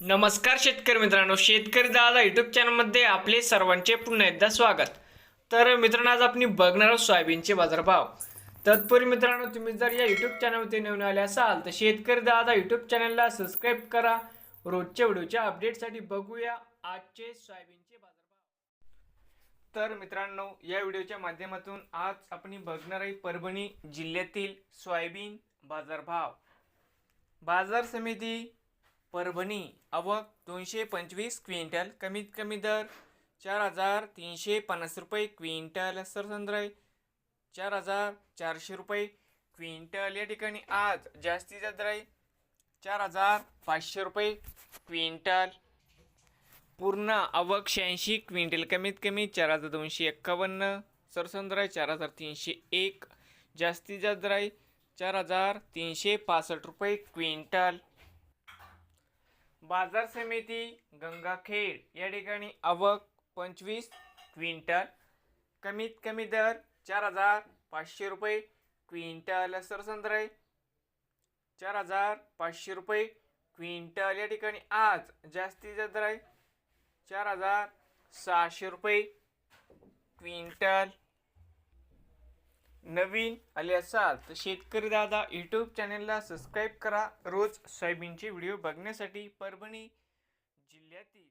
नमस्कार शेतकरी मित्रांनो शेतकरी दादा युट्यूब चॅनलमध्ये आपले सर्वांचे पुन्हा एकदा स्वागत. तर मित्रांनो आज आपण बघणार आहोत सोयाबीनचे बाजारभाव. तत्पूर्वी मित्रांनो तुम्ही जर या यूट्यूब चॅनलवरती नवीन आले असाल तर शेतकरी दादा यूट्यूब चॅनलला सबस्क्राईब करा. रोजच्या व्हिडिओच्या अपडेटसाठी बघूया आजचे सोयाबीनचे बाजारभाव. तर मित्रांनो या व्हिडिओच्या माध्यमातून आज आपण बघणार आहे परभणी जिल्ह्यातील सोयाबीन बाजारभाव. बाजार समिती परभणी. आवक दोनशे पंचवीस क्विंटल. कमीत कमी दर चार हजार तीनशे पन्नास रुपये क्विंटल. सरसंद्राय चार हजार चारशे रुपये क्विंटल. या ठिकाणी आज जास्तीचा दर आहे चार हजार पाचशे रुपये क्विंटल. पूर्ण आवक शहाऐंशी क्विंटल. कमीत कमी चार हजार दोनशे एक्कावन्न सरसंद्राय चार हजार तीनशे एक. जास्तीचा दर आहे चार हजार तीनशे पासष्ट रुपये क्विंटल. बाजार समिती गंगाखेड या ठिकाणी आवक पंचवीस क्विंटल. कमीत कमी दर चार हजार पाचशे रुपये क्विंटल सरसंद्राय चार हजार पाचशे रुपये क्विंटल या ठिकाणी आज जास्तीचा दर आहे. चार हजार सहाशे रुपये क्विंटल. नवीन आले असाल तर शेतकरी दादा यूट्यूब चॅनलला सबस्क्राईब करा. रोज सोयाबीनचे व्हिडिओ बघण्यासाठी परभणी जिल्ह्यातील